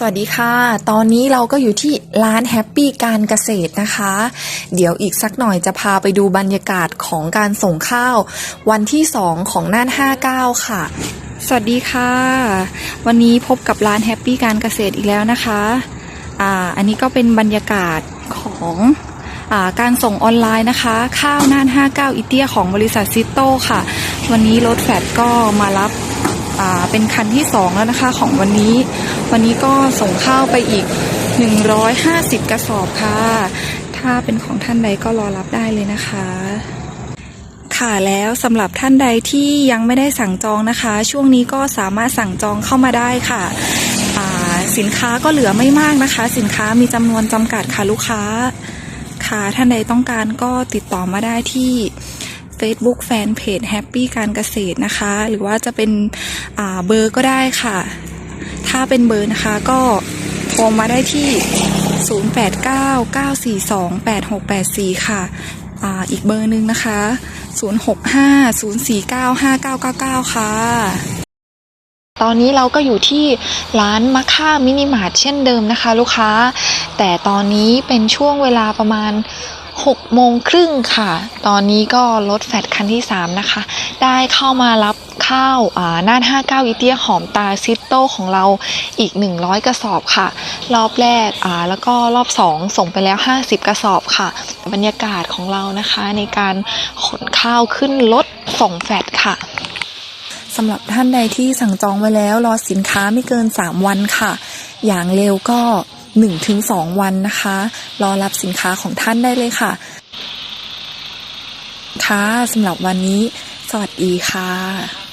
สวัสดีค่ะ ตอนนี้เราก็อยู่ที่ร้านแฮปปี้การเกษตรนะคะ เดี๋ยวอีกสักหน่อยจะพาไปดูบรรยากาศของการส่งข้าว วันที่ 2 ของน่าน 59 ค่ะ สวัสดีค่ะ วันนี้พบกับร้านแฮปปี้การเกษตรอีกแล้วนะคะ อ่า อันนี้ก็เป็นบรรยากาศของอาการส่งออนไลน์นะคะ ข้าวน่าน 59 อิเตียของบริษัทซิโต้ค่ะ วันนี้รถแฟดก็มารับอ่าเป็นคันที่ 2 แล้วนะคะของวันนี้ วันนี้ก็ส่งข้าวไปอีก 150 กระสอบค่ะ ถ้าเป็นของท่านใดก็รอรับได้เลยนะคะ ค่ะแล้วสำหรับท่านใดที่ยังไม่ได้สั่งจองนะคะ ช่วงนี้ก็สามารถสั่งจองเข้ามาได้ค่ะอ่าสินค้าก็เหลือไม่มากนะคะ สินค้ามีจำนวนจำกัดค่ะลูกค้า ค่ะท่านใดต้องการก็ติดต่อมาได้ที่ Facebook Fanpage Happy การเกษตรนะคะ หรือว่าจะเป็นอ่าเบอร์ก็ได้ค่ะ ถ้าเป็นเบอร์นะคะก็โทรมาได้ที่ 0899428684 ค่ะอ่าอีกเบอร์หนึ่งนะคะ 0650495999 ค่ะ ตอนนี้เราก็อยู่ที่ร้านมะค่ามินิมาร์ทเช่นเดิมนะคะ ลูกค้า แต่ตอนนี้เป็นช่วงเวลาประมาณ6โมงครึ่งค่ะ ตอนนี้ก็รถแฟดคันที่ 3 นะคะ ได้เข้ามารับ ข้าวาน่าน 59 อีเตียหอมตาซิตโต้ของเราอีก 100 กระสอบค่ะ รอบแรกแล้วก็รอบ 2 ส่งไปแล้ว 50 กระสอบค่ะ บรรยากาศของเรานะคะในการขนข้าวขึ้นรถส่งแฟดค่ะสำหรับท่านใดที่สั่งจองไว้แล้วรอสินค้าไม่เกิน 3 วันค่ะ อย่างเร็วก็ 1-2 วันนะคะ รอรับสินค้าของท่านได้เลยค่ะ ค่ะสำหรับวันนี้ สวัสดีค่ะ